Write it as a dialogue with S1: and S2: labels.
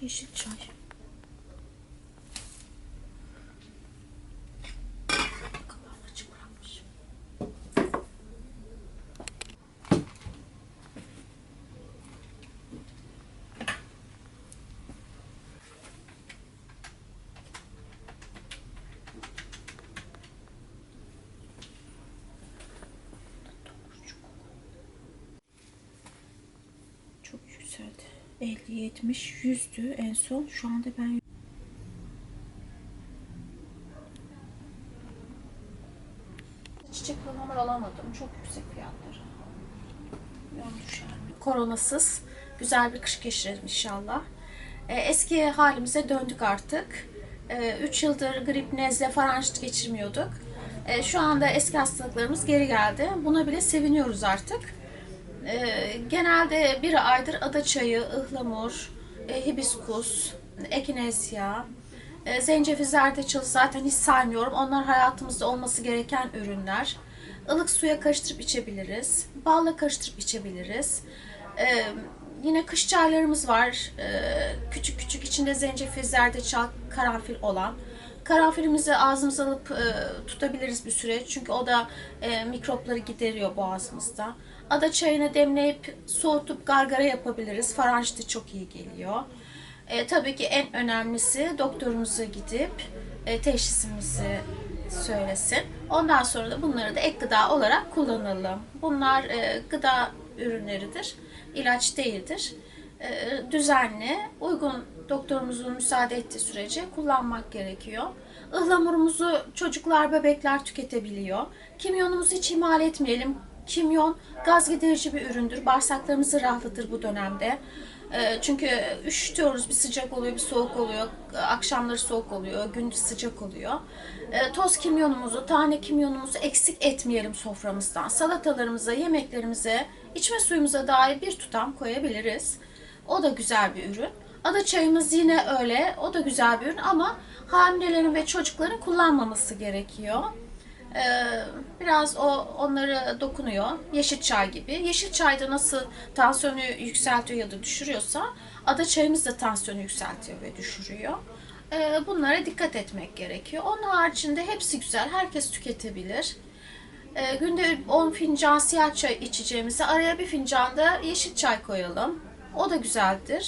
S1: yeşil çay. Çok yükseldi. 50, 70, 100'dü en son. Şu anda ben Çiçek ıhlamur alamadım. Çok yüksek fiyatları. Düşer mi? Koronasız güzel bir kış geçirelim inşallah. Ee, eski halimize döndük artık. 3 yıldır grip, nezle, faranjit geçirmiyorduk. Ee, şu anda eski hastalıklarımız geri geldi. Buna bile seviniyoruz artık. Ee, genelde bir aydır ada çayı, ıhlamur, e, hibiskus, ekinezya, e, zencefil, zerdeçal zaten hiç saymıyorum. Onlar hayatımızda olması gereken ürünler. Ilık suya karıştırıp içebiliriz. Balla karıştırıp içebiliriz. Ee, yine kış çaylarımız var. Ee, küçük küçük içinde zencefil, zerdeçal, karanfil olan. Karanfilimizi ağzımıza alıp e, tutabiliriz bir süre. Çünkü o da e, mikropları gideriyor boğazımızda. Ada çayını demleyip soğutup gargara yapabiliriz. Faranjiti çok iyi geliyor. E, tabii ki en önemlisi doktorumuza gidip e, teşhisimizi söylesin. Ondan sonra da bunları da ek gıda olarak kullanalım. Bunlar e, gıda ürünleridir, ilaç değildir. E, düzenli, uygun doktorumuzun müsaade ettiği sürece kullanmak gerekiyor. Ihlamurumuzu çocuklar, bebekler tüketebiliyor. Kimyonumuzu hiç ihmal etmeyelim. Kimyon gaz giderici bir üründür. Bağırsaklarımızı rahatlatır bu dönemde. E, Çünkü üşütüyoruz, bir sıcak oluyor, bir soğuk oluyor. Akşamları soğuk oluyor, gündüz sıcak oluyor. E, Toz kimyonumuzu, tane kimyonumuzu eksik etmeyelim soframızdan. Salatalarımıza, yemeklerimize, içme suyumuza dair bir tutam koyabiliriz. O da güzel bir ürün. Ada çayımız yine öyle. O da güzel bir ürün ama hamilelerin ve çocukların kullanmaması gerekiyor. Ee, biraz o onları dokunuyor. Yeşil çay gibi. Yeşil çayda nasıl tansiyonu yükseltiyor ya da düşürüyorsa ada çayımız da tansiyonu yükseltiyor ve düşürüyor. Ee, bunlara dikkat etmek gerekiyor. Onun haricinde hepsi güzel. Herkes tüketebilir. Ee, günde 10 fincan siyah çay içeceğimize araya bir fincan da yeşil çay koyalım. O da güzeldir.